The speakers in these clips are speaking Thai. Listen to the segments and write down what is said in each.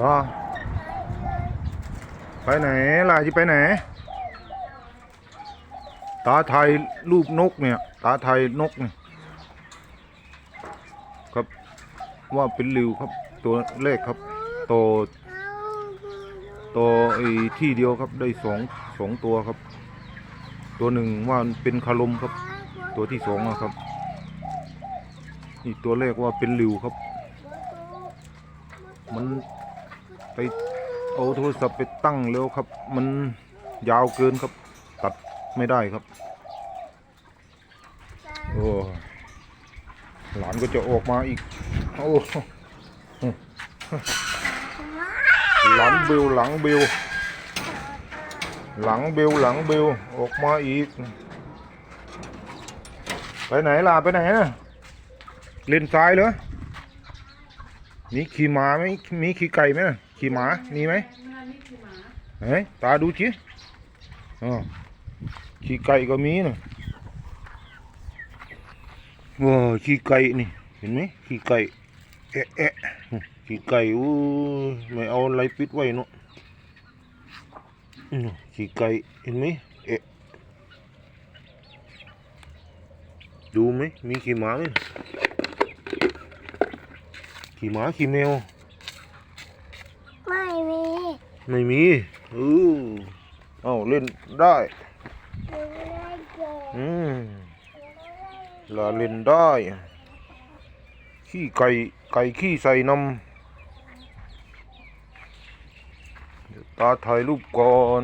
ก็ไปไหนล่ะจะไปไหน ตาไทยรูปนกเนี่ย ตาไทยนกเนี่ยครับว่าเป็นริวครับ ตัวเลขครับ โต โตไอ้ที่เดียวครับได้สองสองตัวครับ ตัวหนึ่งว่าเป็นคารมครับ ตัวที่สองอะครับนี่ตัวเลขว่าเป็นริวครับ มันไปเอาโทรศัพท์ไปตั้งแล้วครับ มันยาวเกินครับ ตัดไม่ได้ครับโอ้หลานก็จะออกมาอีกโอ้ หลังเบลหลังเบลหลังเบลหลังเบลออกมาอีก ไปไหนล่ะไปไหนน่ะเล่นทรายเหรอมีขี่หมาไหมมีขี่ไก่ไหมน่ะขี่หมามีไหมเฮ้ยตาดูชิอ๋อขี่ไก่ก็มีนะว้าขี่ไก่นี่เห็นไหมขี่ไก่แอะแอะ ขี่ไก่อู้ไม่เอาอะไรปิดไว้เนาะอืมขี่ไก่เห็นไหมเอะดูไหมมีขี่หมาไหมขี่หมาขี่แมว ไม่มี ไม่มีเออเอาเล่นได้หนูไม่ได้เกิดอืมลาเล่นได้ ขี้ไก่ไก่ขี้ใส่นำาถ่ายรูปก่อน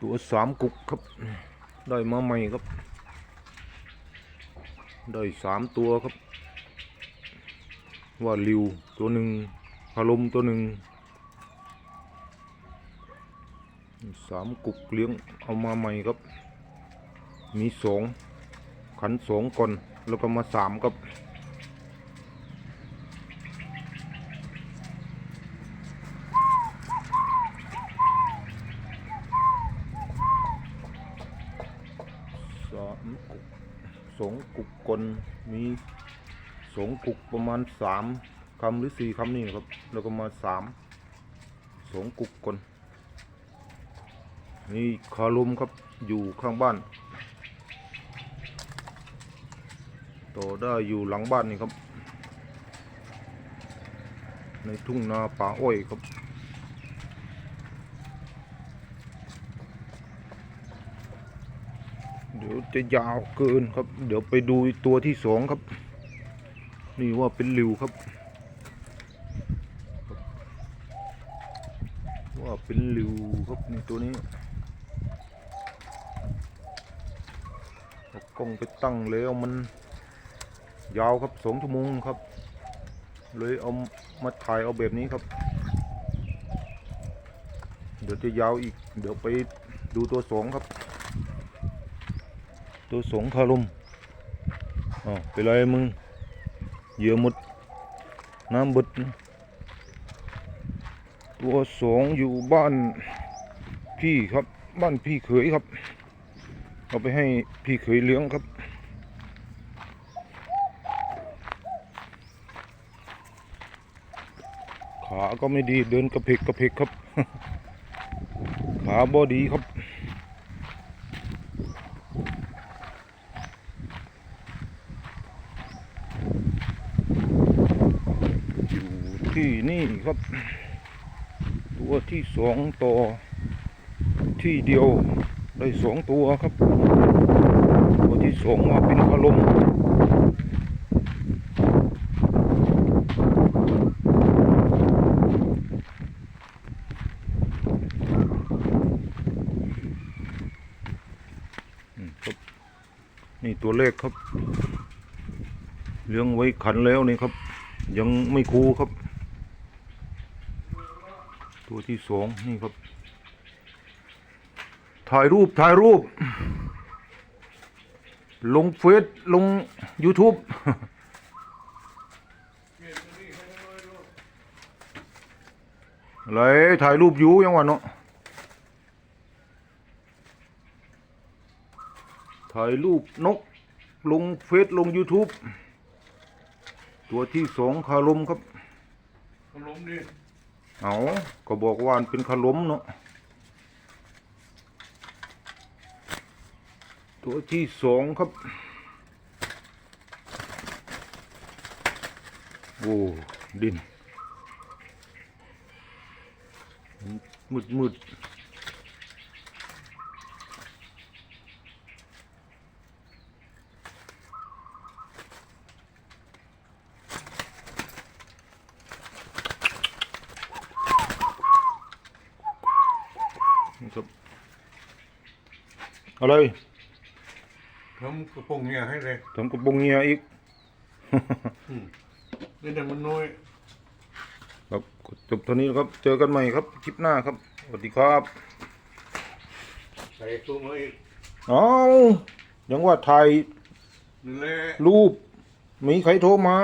ตัวสามกุกครับได้มาใหม่ครับได้สามตัวครับ ว่าลิวตัวหนึ่งพาลมตัวหนึ่งสามกุกเลี้ยงเอามาใหม่ครับ มีสองขันสองก่อนแล้วก็มาสามครับ สามกุก สงกุกกลมีสงกุกประมาณสามคำหรือสี่คำนี่ครับ แล้วก็มาสามสงกุกกลนี่คารุมครับอยู่ข้างบ้านต่อได้อยู่หลังบ้านนี่ครับ ในทุ่งนาป่าอ้อยครับ เดี๋ยวจะยาวเกินครับ เดี๋ยวไปดูตัวที่สองครับ นี่ว่าเป็นริวครับ ว่าเป็นริวครับในตัวนี้กล้องไปตั้งแล้วมัน ยาวครับสองชั่วโมงครับ เลยเอามาถ่ายเอาแบบนี้ครับ เดี๋ยวจะยาวอีก เดี๋ยวไปดูตัวสองครับ ตัวสงคารมอ๋อเป็นไรมึงเหยื่อหมดน้ำบดตัวสองอยู่บ้านพี่ครับบ้านพี่เขยครับ เอาไปให้พี่เขยเลี้ยงครับขาก็ไม่ดีเดินกระเพกกระเพกครับ ขาบอดีครับ อยู่ ที่นี่ครับ ตัวที่สองต่อ ที่เดียวได้สองตัวครับ ตัวที่สองมาเป็นพะลมอืมนี่ตัวเลขครับ เลี้ยงไว้ขันแล้วนี่ครับ ยังไม่คูครับ ตัวที่สองนี่ครับ ถ่ายรูปถ่ายรูป ลงเฟซลง YouTube อะไรถ่ายรูปอยู่ยังวะเนาะถ่ายรูปนก ลงเฟซลง YouTube ตัวที่สองคาลมครับขนมดิ เอาก็บอกว่ามันเป็นคาลมเนาะตัวที่สองครับ โอ้ดินมืดมืด ครับอะไรทำกระโปรงเนี่ยให้เลยทำกระบงเงียอีกนี่แต่มันน้อยครับจบเท่านี้นะครับ เจอกันใหม่ครับคลิปหน้าครับสวัสดีครับใส่ตัวมาอีกเอายังว่าถ่ายนั่นแหละรูปมีใครโทรมา